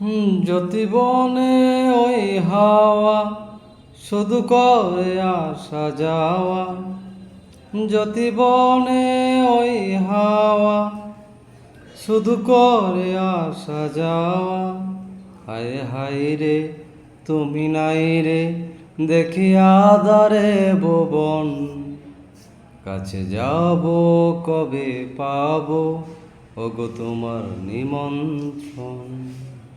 হুম, জ্যোতি বনে ওই হাওয়া শুধু করে আসা যাওয়া। জ্যোতি বনে ওই হাওয়া শুধু করে আসা যাওয়া। হায় হায় রে তুমি নাই রে দেখি আদারে ভুবন। কাছে যাব কবে পাবো ওগো তোমার নিমন্ত্রণ।